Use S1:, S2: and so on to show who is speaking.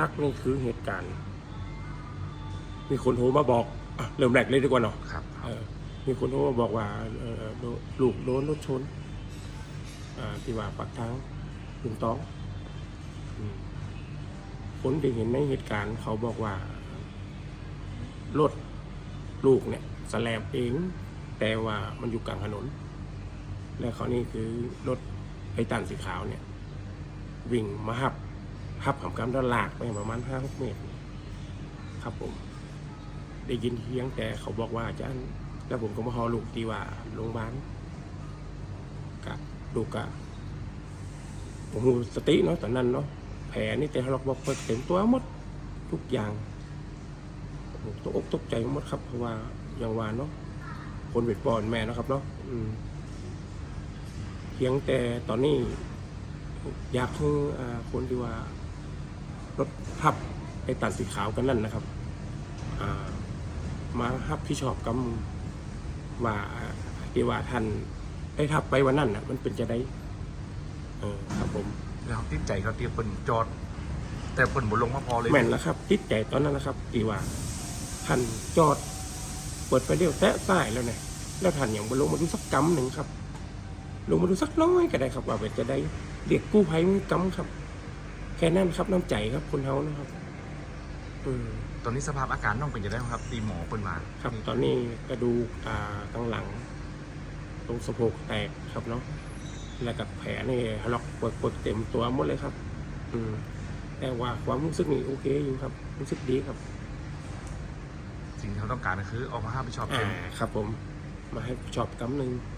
S1: ลักๆนี่คือเหตุการณ์ มีคนโทรมาบอกอะเริ่มแรกเลยดีกว่าเนาะ
S2: ครับ
S1: เออมีคนโทรมาบอกว่าเอ่อโดนลูกโดนรถชนอ่าที่ว่าปากทางลุงต้องอืมคนที่เห็นในเหตุการณ์ เขาบอกว่ารถลูกเนี่ยสแลบเอง แต่ว่ามันอยู่กลางถนน แล้วเขาวนี่คือรถไอ้ตันสีขาวเนี่ย วิ่งมาหับ หับขำกำด้านลากไปประมาณห้าหกเมตร ครับผม ได้ยินเพียงแต่เขาบอกว่าอาจารย์แล้วผมก็มาหอลูกตีว่าโรงพยาบาลกับลูกกะผมมีสติเนาะตอนนั้นเนาะแผลนี่แต่เราบอกเปิดเต็มตัวหมดทุกอย่างผมตกอกตกใจหมดครับ เพราะว่าอย่างว่าเนาะคนเป็นปอนแม่เนาะครับเนาะอืมเพียงแต่ตอนนี้ อยากให้คนที่ว่า รถทับไอ้ตันสีขาวกันนั่นนะครับอ่ามาฮับพี่ชอบกำว่าที่ว่าท่านได้ทับไปวันนั้นน่ะมันเป็นจะได้เออครับผม
S2: แล้วติดใจเขาเตรียมเปิ่นจอด แต่เปิ่นบนลงมาพอเลย
S1: แม่นแล้วครับ ติดใจตอนนั้นนะครับที่ว่าท่านจอด เปิดไฟเลี้ยวแตะซ้ายแล้วเนี่ยแล้วท่านอย่างบนลงมาดูสักกำหนึ่งครับ ลงมาดูสักน้อยก็ได้ครับ ว่าเป็นจะได้เรียกกู้ภัยมากำครับ แค่นั้นครับน้ำใจครับคนเฮานะครับอืม
S2: ตอนนี้สภาพอาการน้องเป็นจะได้ครับ ตีหมอเปิ่นมา
S1: ครับ ตอนนี้กระดูกอ่ากลางหลัง ตรงสะโพกแตกครับเนาะแล้วกับแผลนี่ถลอกปวดปวดเต็มตัวหมดเลยครับ อืมแต่ว่าความรู้สึกนี่โอเคอยู่ครับ รู้สึกดีครับ
S2: สิ่งที่เขาต้องการก็คือออกมาห้ามผิดชอบ
S1: อ่า
S2: เป็น
S1: ครับผม มาให้ชอบกำหนึ่ง
S2: อ